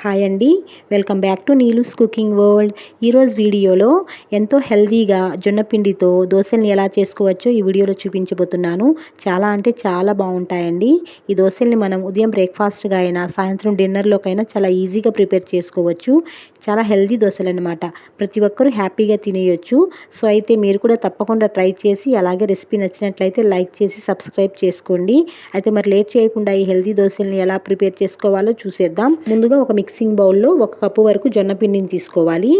Hi అండి. Welcome back to Neelu's cooking world. ఈరోజు వీడియోలో ఎంతో హెల్దీగా జొన్న పిండితో దోశల్ని ఎలా చేసుకోవచ్చో ఈ వీడియోలో చూపించబోతున్నాను. చాలా అంటే చాలా బాగుంటాయండి. ఈ దోశల్ని మనం ఉదయం బ్రేక్ఫాస్ట్గా అయినా సాయంత్రం డిన్నర్లోకైనా చాలా ఈజీగా ప్రిపేర్ చేసుకోవచ్చు. చాలా హెల్దీ దోశలు అనమాట ప్రతి ఒక్కరూ హ్యాపీగా తినేయొచ్చు. సో అయితే మీరు కూడా తప్పకుండా ట్రై చేసి అలాగే రెసిపీ నచ్చినట్లయితే లైక్ చేసి సబ్స్క్రైబ్ చేసుకోండి. అయితే మరి లేట్ చేయకుండా ఈ హెల్దీ దోశల్ని ఎలా ప్రిపేర్ చేసుకోవాలో చూసేద్దాం. ముందుగా ఒక మిక్సింగ్ బౌల్లో ఒక కప్పు వరకు జొన్న పిండిని తీసుకోవాలి.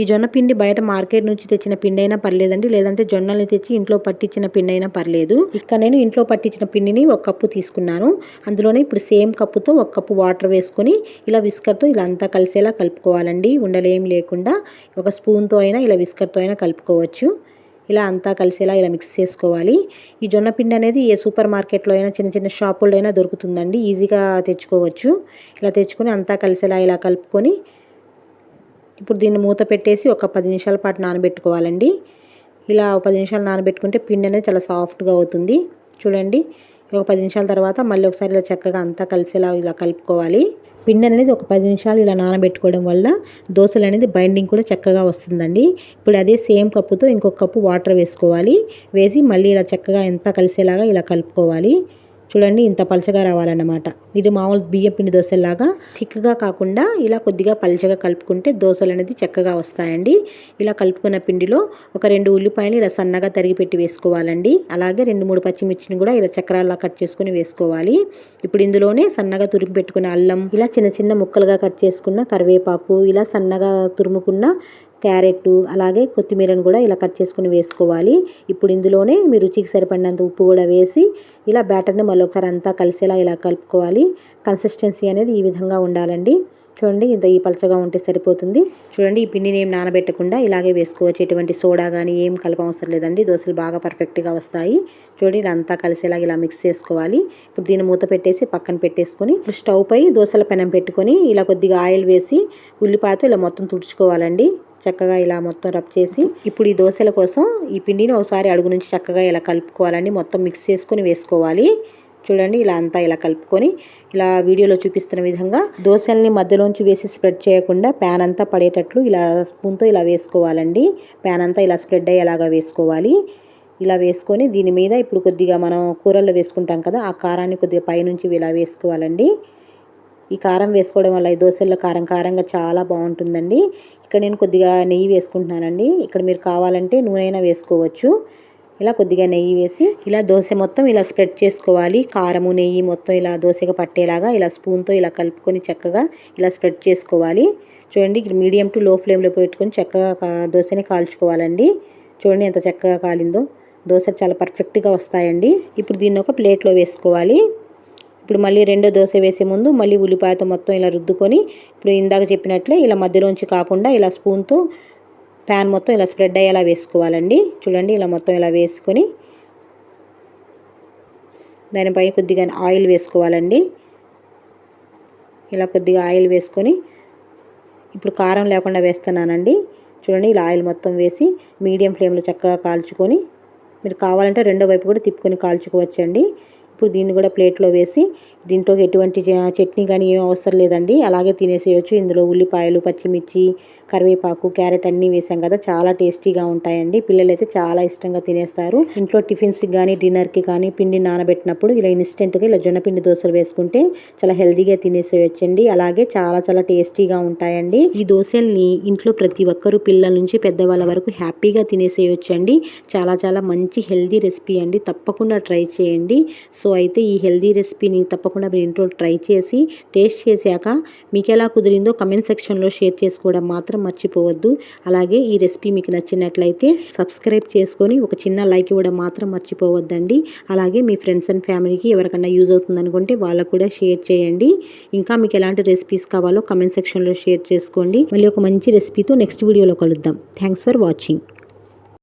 ఈ జొన్న పిండి బయట మార్కెట్ నుంచి తెచ్చిన పిండి అయినా పర్లేదండి. లేదంటే జొన్నల్ని తెచ్చి ఇంట్లో పట్టించిన పిండి అయినా పర్లేదు. ఇక్కడ నేను ఇంట్లో పట్టించిన పిండిని ఒక కప్పు తీసుకున్నాను. అందులోనే ఇప్పుడు సేమ్ కప్పుతో ఒక కప్పు వాటర్ వేసుకొని ఇలా విస్కర్తో ఇలా అంతా కలిసేలా కలుపుకోవాలండి. ఉండలేం లేకుండా ఒక స్పూన్తో అయినా ఇలా విస్కర్తో అయినా కలుపుకోవచ్చు. ఇలా అంతా కలిసేలా ఇలా మిక్స్ చేసుకోవాలి. ఈ జొన్న పిండి అనేది ఏ సూపర్ మార్కెట్లో అయినా చిన్న చిన్న షాపుల్లో అయినా దొరుకుతుందండి. ఈజీగా తెచ్చుకోవచ్చు. ఇలా తెచ్చుకొని అంతా కలిసేలా ఇలా కలుపుకొని ఇప్పుడు దీన్ని మూత పెట్టేసి ఒక పది నిమిషాల పాటు నానబెట్టుకోవాలండి. ఇలా పది నిమిషాలు నానబెట్టుకుంటే పిండి అనేది చాలా సాఫ్ట్గా అవుతుంది. చూడండి. ఒక పది నిమిషాల తర్వాత మళ్ళీ ఒకసారి ఇలా చక్కగా అంతా కలిసేలా ఇలా కలుపుకోవాలి. పిండి అనేది ఒక పది నిమిషాలు ఇలా నానబెట్టుకోవడం వల్ల దోశలు అనేది బైండింగ్ కూడా చక్కగా వస్తుందండి. ఇప్పుడు అదే సేమ్ కప్పుతో ఇంకొక కప్పు వాటర్ వేసుకోవాలి. వేసి మళ్ళీ ఇలా చక్కగా ఎంత కలిసేలాగా ఇలా కలుపుకోవాలి. చూడండి ఇంత పలచగా రావాలన్నమాట. ఇది మామూలు బియ్యం పిండి దోశలాగా థిక్గా కాకుండా ఇలా కొద్దిగా పలచగా కలుపుకుంటే దోశలు అనేది చక్కగా వస్తాయండి. ఇలా కలుపుకున్న పిండిలో ఒక రెండు ఉల్లిపాయలు ఇలా సన్నగా తరిగి పెట్టి వేసుకోవాలండి. అలాగే రెండు మూడు పచ్చిమిర్చిని కూడా ఇలా చక్రాల్లా కట్ చేసుకుని వేసుకోవాలి. ఇప్పుడు ఇందులోనే సన్నగా తురిమి పెట్టుకున్న అల్లం ఇలా చిన్న చిన్న ముక్కలుగా కట్ చేసుకున్న కరివేపాకు ఇలా సన్నగా తురుముకున్న క్యారెట్ అలాగే కొత్తిమీరను కూడా ఇలా కట్ చేసుకుని వేసుకోవాలి. ఇప్పుడు ఇందులోనే మీ రుచికి సరిపడినంత ఉప్పు కూడా వేసి ఇలా బ్యాటర్ని మళ్ళీ ఒకసారి అంతా కలిసేలా ఇలా కలుపుకోవాలి. కన్సిస్టెన్సీ అనేది ఈ విధంగా ఉండాలండి. చూడండి ఇంత ఈ పలచగా ఉంటే సరిపోతుంది. చూడండి ఈ పిండిని ఏం నానబెట్టకుండా ఇలాగే వేసుకోవచ్చు. ఎటువంటి సోడా కానీ ఏం కలపవసరం లేదండి. దోశలు బాగా పర్ఫెక్ట్గా వస్తాయి. చూడండి ఇలా అంతా కలిసేలాగా ఇలా మిక్స్ చేసుకోవాలి. ఇప్పుడు దీన్ని మూత పెట్టేసి పక్కన పెట్టేసుకొని ఇప్పుడు స్టవ్ పై దోశల పెనం పెట్టుకొని ఇలా కొద్దిగా ఆయిల్ వేసి ఉల్లిపాయతో ఇలా మొత్తం తుడుచుకోవాలండి. చక్కగా ఇలా మొత్తం రబ్ చేసి ఇప్పుడు ఈ దోశల కోసం ఈ పిండిని ఒకసారి అడుగు నుంచి చక్కగా ఇలా కలుపుకోవాలండి. మొత్తం మిక్స్ చేసుకొని వేసుకోవాలి. చూడండి ఇలా అంతా ఇలా కలుపుకొని ఇలా వీడియోలో చూపిస్తున్న విధంగా దోశల్ని మధ్యలోంచి వేసి స్ప్రెడ్ చేయకుండా ప్యాన్ అంతా పడేటట్లు ఇలా స్పూన్తో ఇలా వేసుకోవాలండి. ప్యాన్ అంతా ఇలా స్ప్రెడ్ అయ్యేలాగా వేసుకోవాలి. ఇలా వేసుకొని దీని మీద ఇప్పుడు కొద్దిగా మనం కూరల్లో వేసుకుంటాం కదా ఆ కారాన్ని కొద్దిగా పైనుంచి ఇలా వేసుకోవాలండి. ఈ కారం వేసుకోవడం వల్ల ఈ దోశల్లో కారం కారంగా చాలా బాగుంటుందండి. ఇక్కడ నేను కొద్దిగా నెయ్యి వేసుకుంటున్నానండి. ఇక్కడ మీరు కావాలంటే నూనె అయినా వేసుకోవచ్చు. ఇలా కొద్దిగా నెయ్యి వేసి ఇలా దోశ మొత్తం ఇలా స్ప్రెడ్ చేసుకోవాలి. కారము నెయ్యి మొత్తం ఇలా దోశగా పట్టేలాగా ఇలా స్పూన్తో ఇలా కలుపుకొని చక్కగా ఇలా స్ప్రెడ్ చేసుకోవాలి. చూడండి ఇక్కడ మీడియం టు లో ఫ్లేమ్లో పెట్టుకొని చక్కగా దోశని కాల్చుకోవాలండి. చూడండి ఎంత చక్కగా కాలిందో. దోశ చాలా పర్ఫెక్ట్గా వస్తాయండి. ఇప్పుడు దీన్ని ఒక ప్లేట్లో వేసుకోవాలి. ఇప్పుడు మళ్ళీ రెండో దోశ వేసే ముందు మళ్ళీ ఉల్లిపాయతో మొత్తం ఇలా రుద్దుకొని ఇప్పుడు ఇందాక చెప్పినట్లే ఇలా మధ్యలోంచి కాకుండా ఇలా స్పూన్తో ప్యాన్ మొత్తం ఇలా స్ప్రెడ్ అయ్యేలా వేసుకోవాలండి. చూడండి ఇలా మొత్తం ఇలా వేసుకొని దానిపై కొద్దిగా ఆయిల్ వేసుకోవాలండి. ఇలా కొద్దిగా ఆయిల్ వేసుకొని ఇప్పుడు కారం లేకుండా వేస్తున్నానండి. చూడండి ఇలా ఆయిల్ మొత్తం వేసి మీడియం ఫ్లేమ్లో చక్కగా కాల్చుకొని మీరు కావాలంటే రెండో వైపు కూడా తిప్పుకొని కాల్చుకోవచ్చండి. ఇప్పుడు దీన్ని కూడా ప్లేట్లో వేసి దీంట్లో ఎటువంటి చట్నీ కానీ ఏం అవసరం లేదండి. అలాగే తినేసేయచ్చు. ఇందులో ఉల్లిపాయలు పచ్చిమిర్చి కరివేపాకు క్యారెట్ అన్నీ వేసాం కదా. చాలా టేస్టీగా ఉంటాయండి. పిల్లలు అయితే చాలా ఇష్టంగా తినేస్తారు. ఇంట్లో టిఫిన్స్కి కానీ డిన్నర్కి కానీ పిండి నానబెట్టినప్పుడు ఇలా ఇన్స్టెంట్గా ఇలా జొన్నపిండి దోశలు వేసుకుంటే చాలా హెల్తీగా తినేసేయచ్చండి. అలాగే చాలా చాలా టేస్టీగా ఉంటాయండి. ఈ దోశల్ని ఇంట్లో ప్రతి ఒక్కరూ పిల్లల నుంచి పెద్దవాళ్ళ వరకు హ్యాపీగా తినేసేయచ్చండి. చాలా చాలా మంచి హెల్దీ రెసిపీ అండి. తప్పకుండా ట్రై చేయండి. సో అయితే ఈ హెల్దీ రెసిపీని తప్పకుండా మీరు ఇంట్లో ట్రై చేసి టేస్ట్ చేశాక మీకు ఎలా కుదిరిందో కమెంట్ సెక్షన్లో షేర్ చేసుకోవడం మాత్రం మర్చిపోవద్దు. అలాగే ఈ రెసిపీ మీకు నచ్చినట్లయితే సబ్స్క్రైబ్ చేసుకొని ఒక చిన్న లైక్ ఇవ్వడం మాత్రం మర్చిపోవద్దండి. అలాగే మీ ఫ్రెండ్స్ అండ్ ఫ్యామిలీకి ఎవరికన్నా యూజ్ అవుతుంది అనుకుంటే వాళ్ళకు కూడా షేర్ చేయండి. ఇంకా మీకు ఎలాంటి రెసిపీస్ కావాలో కమెంట్ సెక్షన్లో షేర్ చేసుకోండి. మళ్ళీ ఒక మంచి రెసిపీతో నెక్స్ట్ వీడియోలో కలుద్దాం. Thanks for watching.